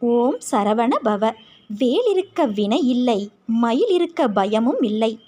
ஓம் சரவண பவ. வேலிருக்க வினை இல்லை மயில் இருக்க பயமும் இல்லை.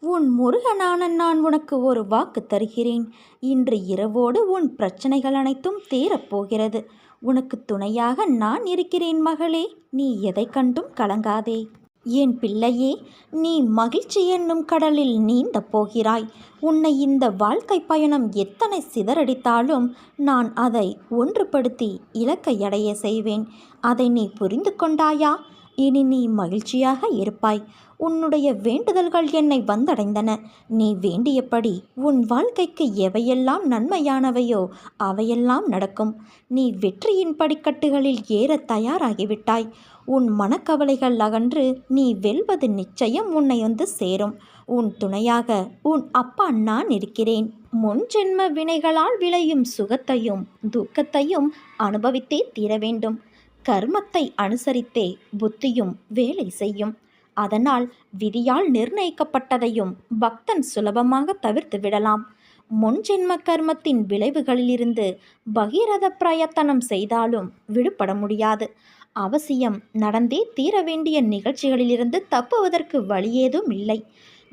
உன் முருகனான நான் உனக்கு ஒரு வாக்கு தருகிறேன். இன்று இரவோடு உன் பிரச்சனைகள் அனைத்தும் தீரப்போகிறது உனக்கு துணையாக நான் இருக்கிறேன் மகளே நீ எதை கண்டும் கலங்காதே. என் பிள்ளையே நீ மகிழ்ச்சி என்னும் கடலில் நீந்தப் போகிறாய். உன்னை இந்த வாழ்க்கை பயணம் எத்தனை சிதறடித்தாலும் நான் அதை ஒன்றுபடுத்தி இலக்கை அடைய செய்வேன். அதை நீ புரிந்து கொண்டாயா? இனி நீ மகிழ்ச்சியாக இருப்பாய். உன்னுடைய வேண்டுதல்கள் என்னை வந்தடைந்தன. நீ வேண்டியபடி உன் வாழ்க்கைக்கு எவையெல்லாம் நன்மையானவையோ அவையெல்லாம் நடக்கும். நீ வெற்றியின் படிக்கட்டுகளில் ஏற தயாராகிவிட்டாய். உன் மனக்கவலைகள் அகன்று நீ வெல்வது நிச்சயம் உன்னை வந்து சேரும். உன் துணையாக உன் அப்பா நான் இருக்கிறேன். முன் ஜென்ம வினைகளால் விளையும் சுகத்தையும் துக்கத்தையும் அனுபவித்தே தீர வேண்டும். கர்மத்தை அனுசரித்தே புத்தியும் வேலை செய்யும். அதனால் விதியால் நிர்ணயிக்கப்பட்டதையும் பக்தன் சுலபமாக தவிர்த்து விடலாம். முன்ஜென்ம கர்மத்தின் விளைவுகளிலிருந்து பகீரத பிரயத்தனம் செய்தாலும் விடுபட முடியாது. அவசியம் நடந்தே தீர வேண்டிய நிகழ்ச்சிகளிலிருந்து தப்புவதற்கு வழியேதும் இல்லை.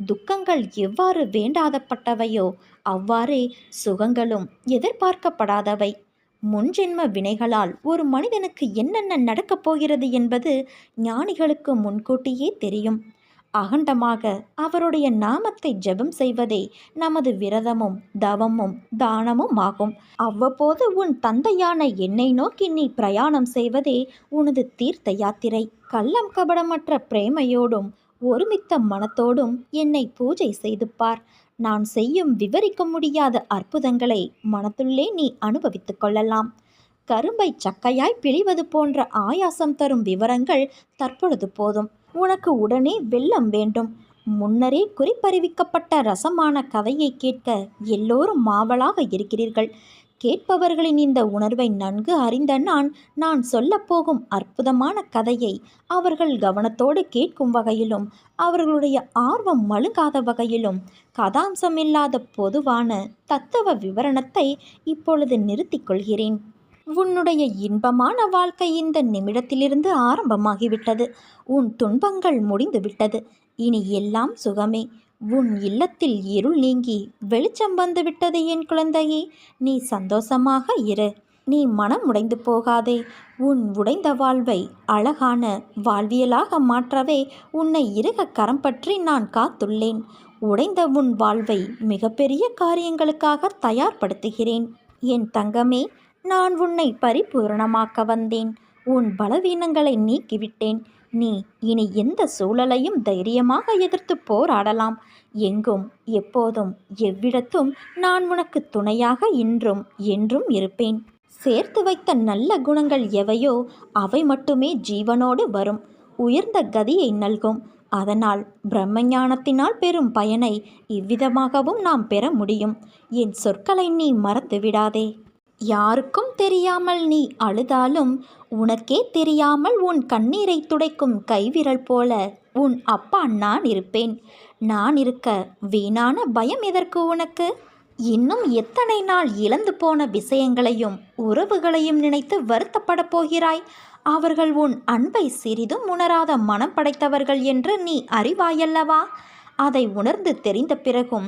துக்கங்கள் எவ்வாறு வேண்டாதப்பட்டவையோ அவ்வாறே சுகங்களும் எதிர்பார்க்கப்படாதவை. முன்ஜென்ம வினைகளால் ஒரு மனிதனுக்கு என்னென்ன நடக்கப் போகிறது என்பது ஞானிகளுக்கு முன்கூட்டியே தெரியும். அகண்டமாக அவருடைய நாமத்தை ஜெபம் செய்வதே நமது விரதமும் தவமும் தானமும் ஆகும் அவ்வப்போது உன் தந்தையான என்னை நோக்கி நீ பிரயாணம் செய்வதே உனது தீர்த்த யாத்திரை. கள்ளம் கபடமற்ற பிரேமையோடும் ஒருமித்த மனத்தோடும் என்னை பூஜை செய்து பார். நான் செய்யும் விவரிக்க முடியாத அற்புதங்களை மனத்துள்ளே நீ அனுபவித்துக் கொள்ளலாம். கரும்பை சக்கையாய் பிழிவது போன்ற ஆயாசம் தரும் விவரங்கள் தற்பொழுது போதும். உனக்கு உடனே வெள்ளம் வேண்டும். முன்னரே குறிப்பறிவிக்கப்பட்ட ரசமான கதையை கேட்க எல்லோரும் மாவலாக இருக்கிறீர்கள். கேட்பவர்களின் இந்த உணர்வை நன்கு அறிந்த நான் நான் சொல்லப்போகும் அற்புதமான கதையை அவர்கள் கவனத்தோடு கேட்கும் வகையிலும் அவர்களுடைய ஆர்வம் மழுங்காத வகையிலும் கதாம்சமில்லாத பொதுவான தத்துவ விவரணத்தை இப்பொழுது நிறுத்திக் கொள்கிறேன். உன்னுடைய இன்பமான வாழ்க்கை இந்த நிமிடத்திலிருந்து ஆரம்பமாகிவிட்டது. உன் துன்பங்கள் முடிந்துவிட்டது. இனி எல்லாம் சுகமே. உன் இல்லத்தில் இருள் நீங்கி வெளிச்சம் வந்துவிட்டது என் குழந்தையே நீ சந்தோஷமாக இரு. நீ மனம் உடைந்து போகாதே. உன் உடைந்த வாழ்வை அழகான வாழ்வியலாக மாற்றவே உன்னை இருக கரம் பற்றி நான் காத்துள்ளேன். உடைந்த உன் வாழ்வை மிகப்பெரிய காரியங்களுக்காக தயார்படுத்துகிறேன். என் தங்கமே நான் உன்னை பரிபூரணமாக்க வந்தேன். உன் பலவீனங்களை நீக்கிவிட்டேன். நீ இனி எந்த சூழலையும் தைரியமாக எதிர்த்து போராடலாம். எங்கும் எப்போதும் எவ்விடத்தும் நான் உனக்கு துணையாக இன்றும் என்றும் இருப்பேன். சேர்த்து வைத்த நல்ல குணங்கள் எவையோ அவை மட்டுமே ஜீவனோடு வரும். உயர்ந்த கதியை நல்கும். அதனால் பிரம்மஞானத்தினால் பெறும் பயனை இவ்விதமாகவும் நாம் பெற முடியும். என் சொற்களை நீ மறந்து விடாதே யாருக்கும் தெரியாமல் நீ அழுதாலும் உனக்கே தெரியாமல் உன் கண்ணீரை துடைக்கும் கைவிரல் போல உன் அப்பா நான் இருப்பேன். நான் இருக்க வீணான பயம் எதற்கு உனக்கு? இன்னும் எத்தனை நாள் இழந்து போன விஷயங்களையும் உறவுகளையும் நினைத்து வருத்தப்பட போகிறாய்? அவர்கள் உன் அன்பை சிறிதும் உணராத மனம் படைத்தவர்கள் என்று நீ அறிவாயல்லவா? அதை உணர்ந்து தெரிந்த பிறகும்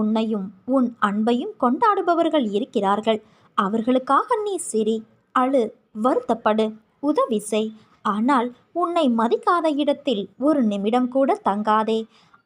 உன்னையும் உன் அன்பையும் கொண்டாடுபவர்கள் இருக்கிறார்கள். அவர்களுக்காக நீ சிரி அழு வருத்தப்படு உதவி செய். ஆனால் உன்னை மதிக்காத இடத்தில் ஒரு நிமிடம் கூட தங்காதே.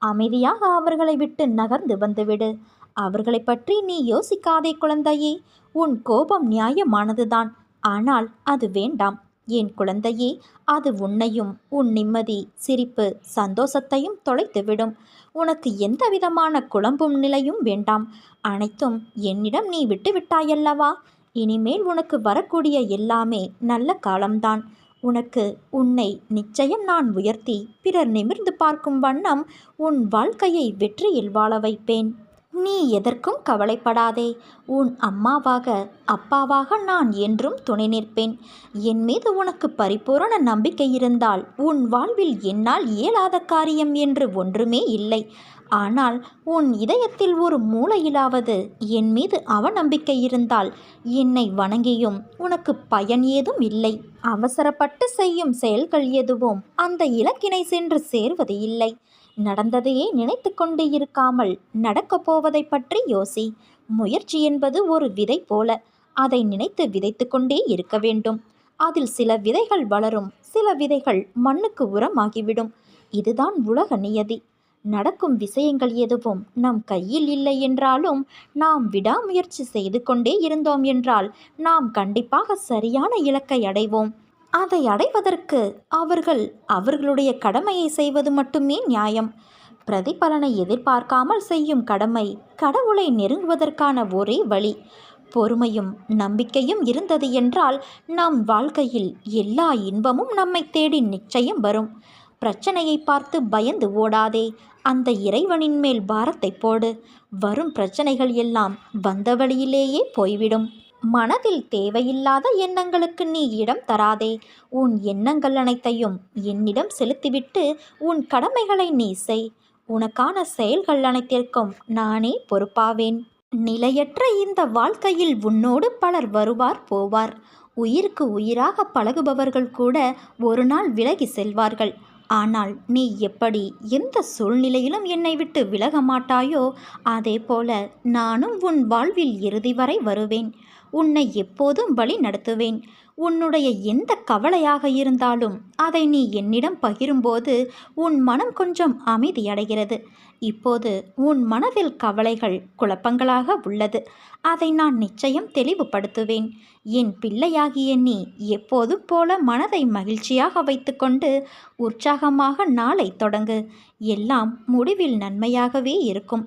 அமைதியாக அவர்களை விட்டு நகர்ந்து வந்துவிடு. அவர்களை பற்றி நீ யோசிக்காதே குழந்தையே. உன் கோபம் நியாயமானதுதான். ஆனால் அது வேண்டாம். என் குழந்தையே அது உன்னையும் உன் நிம்மதி சிரிப்பு சந்தோஷத்தையும் தொலைத்துவிடும். உனக்கு எந்த விதமான குழம்பும் நிலையும் வேண்டாம். அனைத்தும் என்னிடம் நீ விட்டுவிட்டாயல்லவா இனிமேல் உனக்கு வரக்கூடிய எல்லாமே நல்ல காலம்தான். உனக்கு உன்னை நிச்சயம் நான் உயர்த்தி பிறர் நிமிர்ந்து பார்க்கும் வண்ணம் உன் வாழ்க்கையை வெற்றியில் வாழ வைப்பேன். நீ எதற்கும் கவலைப்படாதே. உன் அம்மாவாக அப்பாவாக நான் என்றும் துணை நிற்பேன். என் மீது உனக்கு பரிபூரண நம்பிக்கை இருந்தால் உன் வாழ்வில் என்னால் இயலாத காரியம் என்று ஒன்றுமே இல்லை. ஆனால் உன் இதயத்தில் ஒரு மூலையிலாவது என் மீது அவநம்பிக்கை இருந்தால் என்னை வணங்கியும் உனக்கு பயன் ஏதும் இல்லை. அவசரப்பட்டு செய்யும் செயல்கள் எதுவும் அந்த இலக்கினை சென்று சேர்வது இல்லை. நடந்ததையே நினைத்து கொண்டு இருக்காமல் நடக்கப் போவதை பற்றி யோசி. முயற்சி என்பது ஒரு விதை போல அதை நினைத்து விதைத்து கொண்டே இருக்க வேண்டும். அதில் சில விதைகள் வளரும் சில விதைகள் மண்ணுக்கு உரமாகிவிடும். இதுதான் உலக நியதி. நடக்கும் விஷயங்கள் எதுவும் நம் கையில் இல்லை என்றாலும் நாம் விடாமுயற்சி செய்து கொண்டே இருந்தோம் என்றால் நாம் கண்டிப்பாக சரியான இலக்கை அடைவோம். அதை அடைவதற்கு அவர்கள் அவர்களுடைய கடமையை செய்வது மட்டுமே நியாயம். பிரதிபலனை எதிர்பார்க்காமல் செய்யும் கடமை கடவுளை நெருங்குவதற்கான ஒரே வழி. பொறுமையும் நம்பிக்கையும் இருந்தது என்றால் நம் வாழ்க்கையில் எல்லா இன்பமும் நம்மை தேடி நிச்சயம் வரும். பிரச்சனையை பார்த்து பயந்து ஓடாதே. அந்த இறைவனின் மேல் பாரத்தை போடு. வரும் பிரச்சனைகள் எல்லாம் வந்த வழியிலேயே போய்விடும். மனதில் தேவையில்லாத எண்ணங்களுக்கு நீ இடம் தராதே. உன் எண்ணங்கள் அனைத்தையும் என்னிடம் செலுத்திவிட்டு உன் கடமைகளை நீ செய். உனக்கான செயல்கள் அனைத்திற்கும் நானே பொறுப்பாவேன். நிலையற்ற இந்த வாழ்க்கையில் உன்னோடு பலர் வருவார் போவார். உயிருக்கு உயிராக பழகுபவர்கள் கூட ஒரு நாள் விலகி செல்வார்கள். ஆனால் நீ எப்படி எந்த சூழ்நிலையிலும் என்னை விட்டு விலக மாட்டாயோ அதே போல நானும் உன் வாழ்வில் இறுதி வரை வருவேன். உன்னை எப்போதும் வழி நடத்துவேன். உன்னுடைய எந்த கவலையாக இருந்தாலும் அதை நீ என்னிடம் பகிரும்போது உன் மனம் கொஞ்சம் அமைதியடைகிறது இப்போது உன் மனதில் கவலைகள் குழப்பங்களாக உள்ளது. அதை நான் நிச்சயம் தெளிவுபடுத்துவேன். என் பிள்ளையாகிய நீ எப்போதும் போல மனதை மகிழ்ச்சியாக வைத்துக்கொண்டு உற்சாகமாக நாளை தொடங்கு. எல்லாம் முடிவில் நன்மையாகவே இருக்கும்.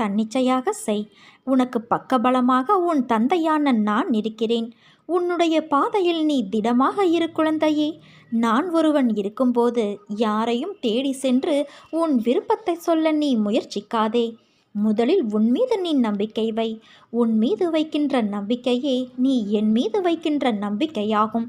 தன்னிச்சையாக செய். உனக்கு பக்கபலமாக உன் தந்தையான நான் இருக்கிறேன். உன்னுடைய பாதையில் நீ திடமாக இரு குழந்தையே. நான் ஒருவன் இருக்கும்போது யாரையும் தேடி சென்று உன் விருப்பத்தை சொல்ல நீ முயற்சிக்காதே. முதலில் உன் மீது நீ நம்பிக்கை வை. உன் மீது வைக்கின்ற நம்பிக்கையே நீ என் மீது வைக்கின்ற நம்பிக்கையாகும்.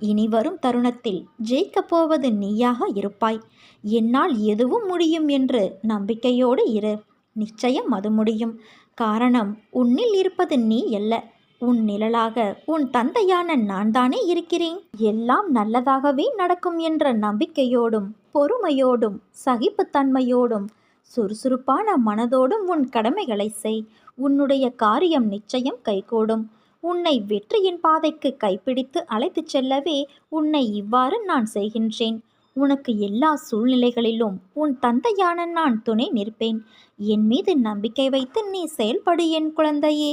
இனி வரும் தருணத்தில் ஜெயிக்கப் போவது நீயாக இருப்பாய். என்னால் எதுவும் முடியும் என்று நம்பிக்கையோடு இரு. நிச்சயம் அது முடியும். காரணம் உன்னில் இருப்பது நீ அல்ல. உன் நிழலாக உன் தந்தையான நான் தானே இருக்கிறேன். எல்லாம் நல்லதாகவே நடக்கும் என்ற நம்பிக்கையோடும் பொறுமையோடும் சகிப்புத்தன்மையோடும் சுறுசுறுப்பான மனதோடும் உன் கடமைகளை செய். உன்னுடைய காரியம் நிச்சயம் கைகூடும். உன்னை வெற்றியின் பாதைக்கு கைப்பிடித்து அழைத்துச் செல்லவே உன்னை இவ்வாறு நான் செய்கின்றேன். உனக்கு எல்லா சூழ்நிலைகளிலும் உன் தந்தையான நான் துணை நிற்பேன். என் மீது நம்பிக்கை வைத்து நீ செயல்படு என் குழந்தையே.